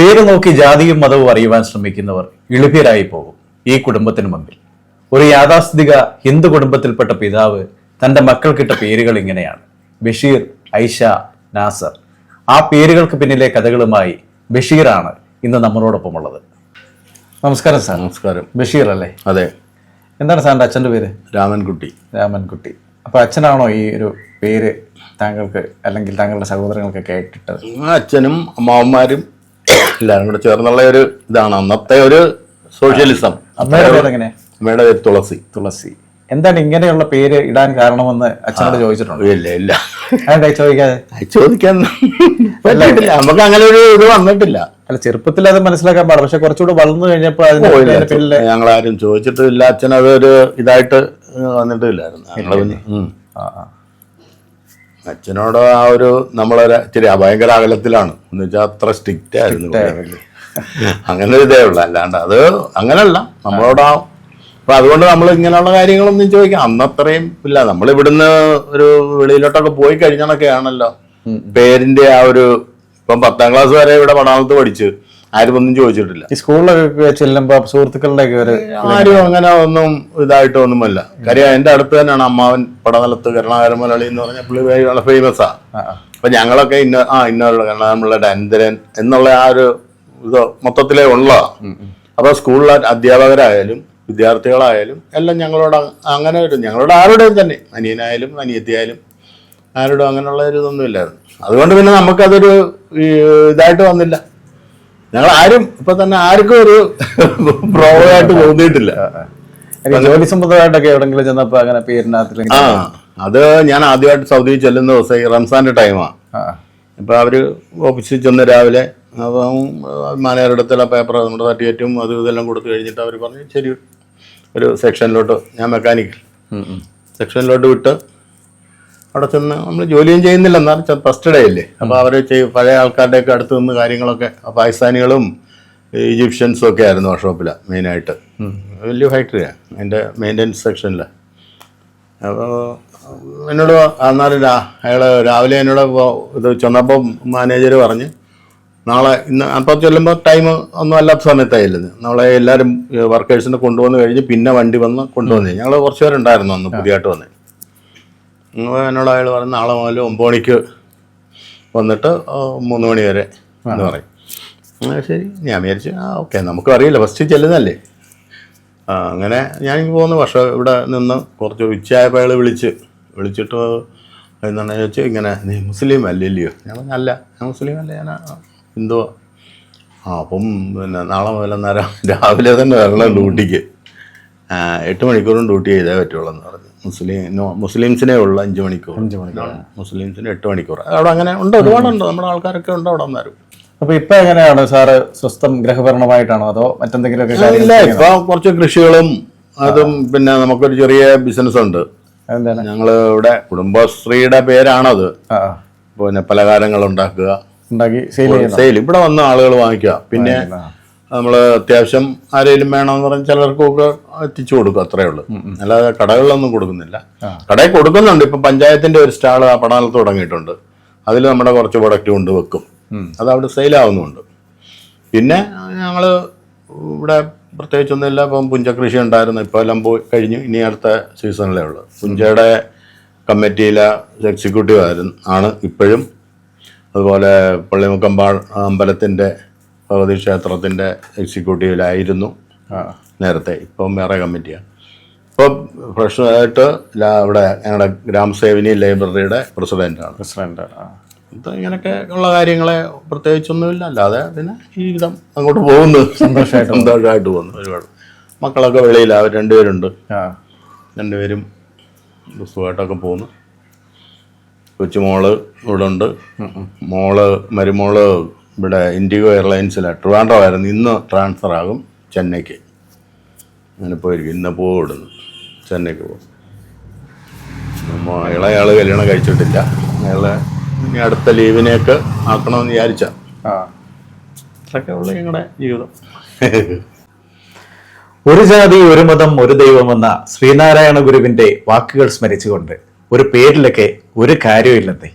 പേര് നോക്കി ജാതിയും മതവും അറിയുവാൻ ശ്രമിക്കുന്നവർ ഇളിഭ്യരായി പോകും ഈ കുടുംബത്തിന് മുമ്പിൽ. ഒരു യാഥാസ്ഥിതിക ഹിന്ദു കുടുംബത്തിൽപ്പെട്ട പിതാവ് തന്റെ മക്കൾക്കിട്ട പേരുകൾ ഇങ്ങനെയാണ്. ബഷീർ ഐഷ നാസർ. ആ പേരുകൾക്ക് പിന്നിലെ കഥകളുമായി ബഷീറാണ് ഇന്ന് നമ്മളോടൊപ്പം ഉള്ളത് നമസ്കാരം സാർ. നമസ്കാരം. ബഷീർ അല്ലേ? അതെ. എന്താണ് സാറിന്റെ അച്ഛന്റെ പേര്? രാമൻകുട്ടി. രാമൻകുട്ടി. അപ്പോൾ അച്ഛനാണോ ഈ ഒരു പേര് താങ്കൾക്ക് അല്ലെങ്കിൽ താങ്കളുടെ സഹോദരങ്ങൾക്ക് കേട്ടിട്ടത്? അച്ഛനും അമ്മാവന്മാരും എല്ലാവരും കൂടെ ചേർന്നുള്ള ഒരു ഇതാണ് അന്നത്തെ ഒരു സോഷ്യലിസം. അമ്മയുടെ പേര് തുളസി. തുളസി. എന്താണ് ഇങ്ങനെയുള്ള പേര് ഇടാൻ കാരണമെന്ന് അച്ഛനോട് ചോദിച്ചിട്ടുണ്ട്? ഇല്ല ഇല്ല. ചോദിക്കാതെ? ചോദിക്കാൻ പറ്റിയിട്ടില്ല. നമുക്ക് അങ്ങനെ ഒരു ഇത് വന്നിട്ടില്ല. അല്ല ചെറുപ്പത്തിൽ അത് മനസ്സിലാക്കാൻ പാടില്ല. പക്ഷെ കുറച്ചുകൂടെ വളർന്നു കഴിഞ്ഞപ്പോൾ അതിന് പോയില്ല ആരും ഞങ്ങളാരും ചോദിച്ചിട്ടില്ല. അച്ഛൻ അതൊരു ഇതായിട്ട് വന്നിട്ടില്ലായിരുന്നു ആ. അച്ഛനോട് ആ ഒരു നമ്മളൊരു ഇച്ചിരി ഭയങ്കര അകലത്തിലാണ്. എന്ന് വെച്ചാൽ അത്ര സ്ട്രിക്റ്റ് ആയിരുന്നു അങ്ങനെ ഒരു ഇതേ ഉള്ളു. അല്ലാണ്ട് അത് അങ്ങനല്ല. നമ്മളോട് ആ അപ്പൊ അതുകൊണ്ട് നമ്മൾ ഇങ്ങനെയുള്ള കാര്യങ്ങളൊന്നും ചോദിക്കാം. അന്നത്രയും ഇല്ല. നമ്മൾ ഇവിടുന്ന് ഒരു വെളിയിലോട്ടൊക്കെ പോയി കഴിഞ്ഞാണൊക്കെയാണല്ലോ പേരിന്റെ ആ ഒരു ഇപ്പം പത്താം ക്ലാസ് വരെ ഇവിടെ പടാമത്ത് പഠിച്ച്. ആരും ഒന്നും ചോദിച്ചിട്ടില്ല. ഈ സ്കൂളിലൊക്കെ ചെല്ലുമ്പോ സുഹൃത്തുക്കളുടെ ഒരു ആരും അങ്ങനെ ഒന്നും ഇതായിട്ടൊന്നുമല്ല കാര്യം എന്റെ അടുത്ത് തന്നെയാണ് അമ്മാവൻ പടനിലത്ത് കരുണാകര മലയാളി എന്ന് പറഞ്ഞ പുള്ളി വളരെ ഫേമസ് ആ. അപ്പൊ ഞങ്ങളൊക്കെ ഇന്ന ആ ഇന്നവരുടെ കരുണാകരമുള്ള അനന്തരൻ എന്നുള്ള ആ ഒരു ഇത് മൊത്തത്തിലേ ഉള്ളതാ. അപ്പൊ സ്കൂളിലെ അധ്യാപകരായാലും വിദ്യാർത്ഥികളായാലും എല്ലാം ഞങ്ങളോട് അങ്ങനെ ഒരു ഞങ്ങളോട് ആരുടെയും തന്നെ അനിയനായാലും അനിയത്തിയായാലും ആരോടും അങ്ങനെയുള്ള ഒരു ഇതൊന്നും ഇല്ലായിരുന്നു. അതുകൊണ്ട് പിന്നെ നമുക്കതൊരു ഇതായിട്ട് വന്നില്ല. ഞങ്ങൾ ആരും ഇപ്പൊ തന്നെ ആർക്കും ഒരു പ്രോബ്ലമായിട്ട് തോന്നിയിട്ടില്ല. ജോലി സംബന്ധമായിട്ടൊക്കെ എവിടെങ്കിലും ചെന്നപ്പോ അങ്ങനെ പേരിനകത്തിൽ ആ അത് ഞാൻ ആദ്യമായിട്ട് സൗദിയിൽ ചെല്ലുന്ന ദിവസം ഈ റംസാന്റെ ടൈമാണ് ഇപ്പൊ അവർ ഓഫീസിൽ ചെന്ന് രാവിലെ അപ്പം മാനേജറുടെ പേപ്പർ നമ്മുടെ സർട്ടിഫിക്കറ്റും അതും ഇതെല്ലാം കൊടുത്തു കഴിഞ്ഞിട്ട് അവർ പറഞ്ഞു ശരി ഒരു സെക്ഷനിലോട്ട് ഞാൻ മെക്കാനിക്കൽ സെക്ഷനിലോട്ട് വിട്ട് അവിടെ ചെന്ന് നമ്മൾ ജോലിയും ചെയ്യുന്നില്ല എന്നാൽ ഫസ്റ്റ് ഡേ അല്ലേ അപ്പോൾ അവർ പഴയ ആൾക്കാരുടെയൊക്കെ അടുത്ത് നിന്ന് കാര്യങ്ങളൊക്കെ. പാകിസ്ഥാനികളും ഈജിപ്ഷ്യൻസും ഒക്കെ ആയിരുന്നു വർക്ക്ഷോപ്പിലാണ് മെയിനായിട്ട്. വലിയ ഫാക്ടറിയാണ് അതിന്റെ മെയിന്റെനൻസ് സെക്ഷനിൽ അപ്പോൾ എന്നോട് അന്നാലും അയാൾ രാവിലെ എന്നോട് ഇത് ചെന്നപ്പോൾ മാനേജർ പറഞ്ഞ് നാളെ ഇന്ന് അപ്പോൾ ചെല്ലുമ്പോൾ ടൈം ഒന്നും അല്ലാത്ത സമയത്തായില്ലെന്ന്. നമ്മളെ എല്ലാവരും വർക്കേഴ്സിനെ കൊണ്ടുവന്ന് കഴിഞ്ഞ് പിന്നെ വണ്ടി വന്ന് കൊണ്ടുവന്ന് ഞങ്ങൾ കുറച്ച് പേരുണ്ടായിരുന്നു അന്ന് പുതിയതായിട്ട് വന്നേ. എന്നോട് അയാൾ പറഞ്ഞ നാളെ മുതൽ ഒമ്പത് മണിക്ക് വന്നിട്ട് മൂന്ന് മണി വരെ എന്ന് പറയും. അങ്ങനെ ശരി. ഞാൻ വിചാരിച്ചു ആ ഓക്കെ നമുക്കും അറിയില്ല. ഫസ്റ്റ് ചെല്ലുന്നല്ലേ അങ്ങനെ ഞാൻ പോകുന്നു പക്ഷേ ഇവിടെ നിന്ന് കുറച്ച് ഉച്ചയായപ്പോൾ അയാൾ വിളിച്ച് വിളിച്ചിട്ട് എന്താണ് ചോദിച്ചു ഇങ്ങനെ നീ മുസ്ലിം അല്ലല്ലയോ? ഞാൻ പറഞ്ഞു, അല്ല ഞാൻ മുസ്ലിം അല്ല ഞാൻ ഹിന്ദുവാ. ആ അപ്പം പിന്നെ നാളെ മുതൽ അന്നേരം രാവിലെ തന്നെ വരണം ഡ്യൂട്ടിക്ക്. എട്ട് മണിക്കൂറും ഡ്യൂട്ടി ചെയ്തേ പറ്റുള്ളൂ എന്ന് പറഞ്ഞു. മുസ്ലിം മുസ്ലിംസിനെ ഉള്ള അഞ്ച് മണിക്കൂർ. അഞ്ച് മണിക്കൂർ. മുസ്ലിംസിന് എട്ട് മണിക്കൂർ. അവിടെ അങ്ങനെ ഉണ്ട് ഒരുപാടുണ്ട് നമ്മുടെ ആൾക്കാരൊക്കെ ഉണ്ട് അവിടെ വന്നാലും. അപ്പൊ ഇപ്പൊ എങ്ങനെയാണ് സാറ് സ്വസ്ഥം ഗ്രഹഭരണമായിട്ടാണോ അതോ മറ്റെന്തെങ്കിലും ഇല്ല ഇപ്പൊ കുറച്ച് കൃഷികളും അതും പിന്നെ നമുക്കൊരു ചെറിയ ബിസിനസ് ഉണ്ട്. എന്താണ് ഞങ്ങൾ ഇവിടെ കുടുംബശ്രീയുടെ പേരാണത്. പിന്നെ പലഹാരങ്ങൾ ഉണ്ടാക്കുക. സെയിൽ ഇവിടെ വന്ന് ആളുകൾ വാങ്ങിക്കുക. പിന്നെ നമ്മൾ അത്യാവശ്യം ആരെങ്കിലും വേണമെന്ന് പറഞ്ഞാൽ ചിലർക്കൊക്കെ എത്തിച്ചു കൊടുക്കും അത്രേ ഉള്ളൂ. അല്ലാതെ കടകളിലൊന്നും കൊടുക്കുന്നില്ല. കടയിൽ കൊടുക്കുന്നുണ്ട്. ഇപ്പൊ പഞ്ചായത്തിന്റെ ഒരു സ്റ്റാൾ ആ പടാലത്ത് തുടങ്ങിയിട്ടുണ്ട്. അതിൽ നമ്മുടെ കുറച്ച് പ്രൊഡക്റ്റ് കൊണ്ട് വെക്കും. അത് അവിടെ സെയിലാവുന്നുണ്ട് പിന്നെ ഞങ്ങൾ ഇവിടെ പ്രത്യേകിച്ചൊന്നുമില്ല ഇപ്പം പുഞ്ചകൃഷി ഉണ്ടായിരുന്നു. ഇപ്പോൾ എല്ലാം പോയി കഴിഞ്ഞു. ഇനി അടുത്ത സീസണിലേ ഉള്ളൂ. പുഞ്ചയുടെ കമ്മിറ്റിയിലെ എക്സിക്യൂട്ടീവ് ആയിരുന്നു ആണ് ഇപ്പോഴും. അതുപോലെ പള്ളിമുക്കമ്പാൾ അമ്പലത്തിന്റെ ഭഗവതി ക്ഷേത്രത്തിന്റെ എക്സിക്യൂട്ടീവിലായിരുന്നു നേരത്തെ. ഇപ്പം വേറെ കമ്മിറ്റിയാണ്. ഇപ്പം ഫ്രഷായിട്ട് അവിടെ ഞങ്ങളുടെ ഗ്രാമസേവിനി ലൈബ്രറിയുടെ പ്രസിഡന്റാണ് പ്രസിഡന്റ് ആ. ഇത് ഇങ്ങനെയൊക്കെ ഉള്ള കാര്യങ്ങളെ പ്രത്യേകിച്ചൊന്നുമില്ല. അല്ലാതെ പിന്നെ ജീവിതം അങ്ങോട്ട് പോകുന്നു. സന്തോഷമായിട്ട് സന്തോഷമായിട്ട് പോകുന്നു. ഒരുപാട്. മക്കളൊക്കെ വെളിയിൽ അവർ രണ്ടുപേരുണ്ട്. ആ. രണ്ടുപേരും സുഖമായിട്ടൊക്കെ പോകുന്നു. കൊച്ചുമോൾ ഇവിടെ ഉണ്ട് മോൾ മരുമോൾ ഇവിടെ ഇൻഡിഗോ എയർലൈൻസിൽ ട്രിവാൻഡ്രമായിരുന്നു ഇന്ന് ട്രാൻസ്ഫർ ആകും ചെന്നൈക്ക്. അങ്ങനെ പോയിരിക്കും. ഇന്ന് പോകും ഇവിടുന്ന് ചെന്നൈക്ക് പോകും നമ്മൾ ഇളയാൾ കല്യാണം കഴിച്ചിട്ടില്ല. അയാളെ ഇനി അടുത്ത ലീവിനെയൊക്കെ ആക്കണമെന്ന് വിചാരിച്ച. ആ. അത്രയൊക്കെ ഉള്ളു ഞങ്ങളുടെ ജീവിതം. ഒരു ജാതി ഒരു മതം ഒരു ദൈവമെന്ന ശ്രീനാരായണ ഗുരുവിന്റെ വാക്കുകൾ സ്മരിച്ചുകൊണ്ട് ഒരു പേരിലൊക്കെ ഒരു കാര്യമില്ലെന്നേ